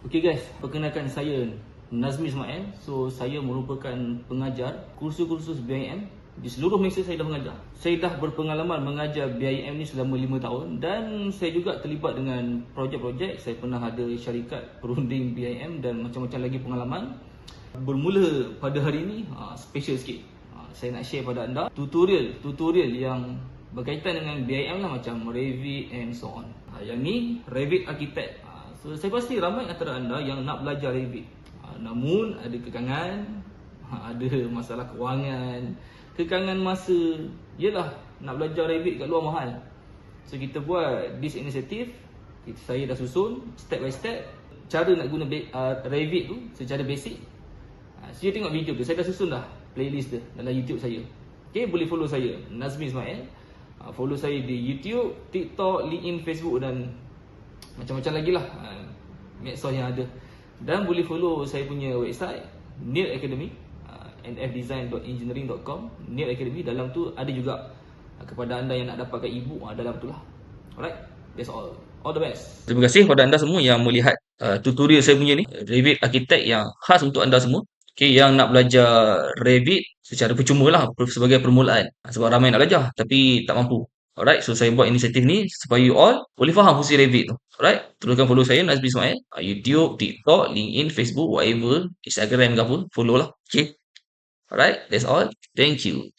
Okay guys, perkenalkan saya Nazmi Ismail. So saya merupakan pengajar kursus-kursus BIM di seluruh Malaysia saya dah mengajar. Saya dah berpengalaman mengajar BIM ni selama 5 tahun dan saya juga terlibat dengan projek-projek. Saya pernah ada syarikat perunding BIM dan macam-macam lagi pengalaman. Bermula pada hari ini, ah, special sikit. Ah, Saya nak share pada anda tutorial tutorial yang berkaitan dengan BIM lah macam Revit and so on. Ah, Yang ni Revit Architect. Ah, So saya pasti ramai antara anda yang nak belajar Revit. Ah, Namun ada kekangan, ah, ada masalah kewangan, kekangan masa. Yelah, nak belajar Revit kat luar mahal. So kita buat this initiative, saya dah susun step by step cara nak guna uh, Revit tu secara basic. Uh, so you tengok video tu, saya dah susun dah playlist dia dalam YouTube saya. Okay, boleh follow saya Nazmi Ismail. Uh, follow saya di YouTube, TikTok, LinkedIn, Facebook dan macam-macam lagi lah uh, medsos yang ada. Dan boleh follow saya punya website Neil Academy uh, nfdesign.engineering.com Neil Academy dalam tu ada juga uh, kepada anda yang nak dapatkan ebook uh, dalam tu lah. Alright, that's all. All the best. Terima kasih kepada anda semua yang melihat uh, tutorial saya punya ni. Revit Architect yang khas untuk anda semua. Okay, yang nak belajar Revit secara percuma lah sebagai permulaan. Sebab ramai nak belajar tapi tak mampu. Alright, so saya buat inisiatif ni supaya you all boleh faham fungsi Revit tu. Alright, teruskan follow saya Nazmi Ismail. YouTube, TikTok, LinkedIn, Facebook, whatever. Instagram ke apa, follow lah. Okay. Alright, that's all. Thank you.